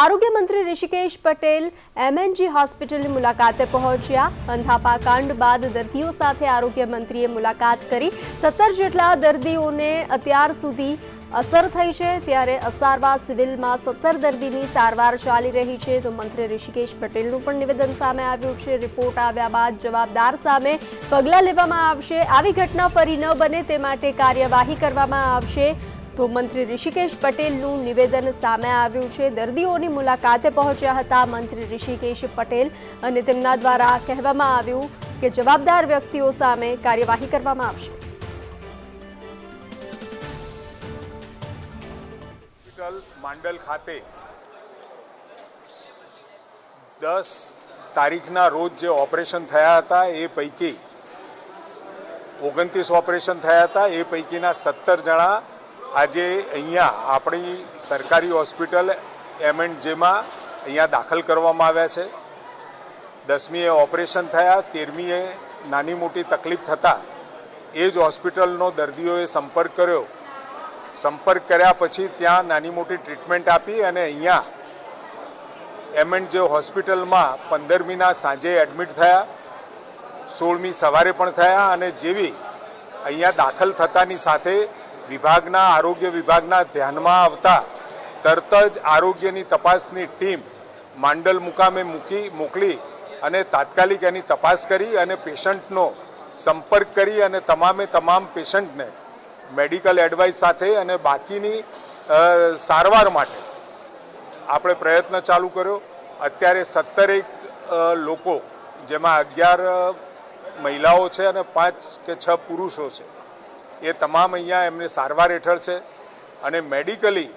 આરોગ્ય મંત્રી ઋષિકેશ પટેલ એમએનજી હોસ્પિટલની મુલાકાતે પહોંચ્યા. અંધાપા કાંડ બાદ દર્દીઓ સાથે આરોગ્ય મંત્રીએ મુલાકાત કરી. સત્તર જેટલા દર્દીઓને અત્યાર સુધી અસર થઈ છે. ત્યારે અસારવા સિવિલમાં સત્તર દર્દીની સારવાર ચાલી રહી છે. તો મંત્રી ઋષિકેશ પટેલનું પણ નિવેદન સામે આવ્યું છે. રિપોર્ટ આવ્યા બાદ જવાબદાર સામે પગલાં લેવામાં આવશે. આવી ઘટના ફરી ન બને તે માટે કાર્યવાહી કરવામાં આવશે. તો મંત્રી ઋષિકેશ પટેલનું નિવેદન સામે આવ્યું છે. દર્દીઓની મુલાકાતે પહોંચ્યા હતા મંત્રી ઋષિકેશ પટેલ અને તેમના દ્વારા કહેવામાં આવ્યું કે જવાબદાર વ્યક્તિઓ સામે કાર્યવાહી કરવામાં આવશે. માંડલ ખાતે દસ તારીખના રોજ જે ઓપરેશન થયા હતા એ પૈકી ઓગણત્રીસ ઓપરેશન થયા હતા. એ પૈકીના સત્તર જણા આજે અહીંયા આપણી સરકારી હોસ્પિટલ એમ એન્ડ જેમાં અહીંયા દાખલ કરવામાં આવ્યા છે. દસમીએ ઓપરેશન થયા, તેરમીએ નાની મોટી તકલીફ થતાં એ જ હોસ્પિટલનો દર્દીઓએ સંપર્ક કર્યો. સંપર્ક કર્યા પછી ત્યાં નાની મોટી ટ્રીટમેન્ટ આપી અને અહીંયા એમ એન્ડ જે હોસ્પિટલમાં પંદરમીના સાંજે એડમિટ થયા. સોળમી સવારે પણ થયા અને જેવી અહીંયા દાખલ થતાની સાથે વિભાગના, આરોગ્ય વિભાગના ધ્યાનમાં આવતા તરત જ આરોગ્યની તપાસની ટીમ માંડલ મુકામે મૂકી, મોકલી અને તાત્કાલિક એની તપાસ કરી અને પેશન્ટનો સંપર્ક કરી અને તમામે તમામ પેશન્ટને મેડિકલ એડવાઇસ સાથે અને બાકીની સારવાર માટે આપણે પ્રયત્ન ચાલુ કર્યો. અત્યારે સત્તરેક લોકો, જેમાં અગિયાર મહિલાઓ છે અને પાંચ કે છ પુરુષો છે. એ તમામ અહીંયા એમને સારવાર હેઠળ છે અને મેડિકલી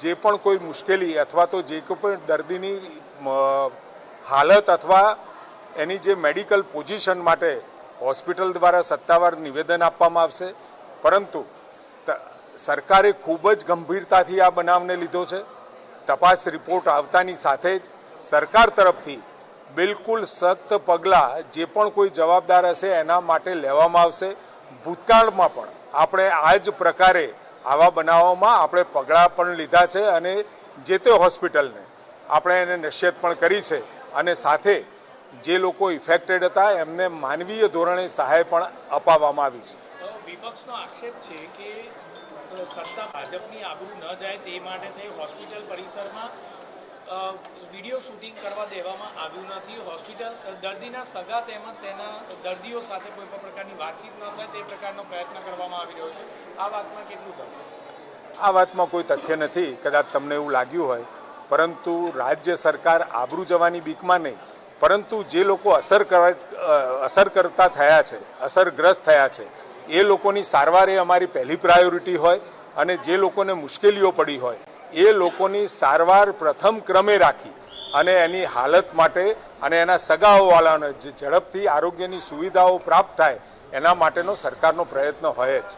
જે પણ કોઈ મુશ્કેલી અથવા તો જે કોઈ પણ દર્દીની હાલત અથવા એની જે મેડિકલ પોઝિશન માટે હોસ્પિટલ દ્વારા સત્તાવાર નિવેદન આપવામાં આવશે. પરંતુ સરકારે ખૂબ જ ગંભીરતાથી આ બનાવને લીધો છે. તપાસ રિપોર્ટ આવતાની સાથે જ સરકાર તરફથી બિલકુલ સખ્ત પગલાં જે પણ કોઈ જવાબદાર હશે એના માટે લેવામાં આવશે. ભૂતકાળમાં પણ આપણે આ જ પ્રકારે આવા બનાવોમાં આપણે પગલાં પણ લીધા છે અને જે તે હોસ્પિટલને આપણે એને નિશ્ચિત પણ કરી છે અને સાથે જે લોકો ઇફેક્ટેડ હતા એમને માનવીય ધોરણે સહાય પણ અપાવવામાં આવી છે. વિપક્ષનો આક્ષેપ છે કે સત્તા ભાજપની આબરૂ ન જાય તે માટે તે હોસ્પિટલ પરિસરમાં વીડિયો શૂટિંગ કરવા દેવામાં આવ્યું નથી. હોસ્પિટલ દર્દીના સગા તેમજ તેના દર્દીઓ સાથે કોઈ પણ પ્રકારની વાતચીત ન થાય તે પ્રકારનો પ્રયત્ન કરવામાં આવી રહ્યો છે. આ વાતમાં કેટલું ગમે? આ વાતમાં કોઈ તથ્ય નથી. કદાચ તમને એવું લાગ્યું હોય. પરંતુ રાજ્ય સરકાર આબરૂ જવાની બીકમાં નહીં. પરંતુ જે લોકો અસર અસર કરતા થયા છે, અસરગ્રસ્ત થયા છે, એ લોકોની સારવાર એ અમારી પહેલી પ્રાયોરિટી હોય અને જે લોકોને મુશ્કેલીઓ પડી હોય એ લોકોની સારવાર પ્રથમ ક્રમે રાખી અને એની હાલત માટે અને એના સગાઓવાળાને જે ઝડપથી આરોગ્યની સુવિધાઓ પ્રાપ્ત થાય એના માટેનો સરકારનો પ્રયત્ન હોય જ.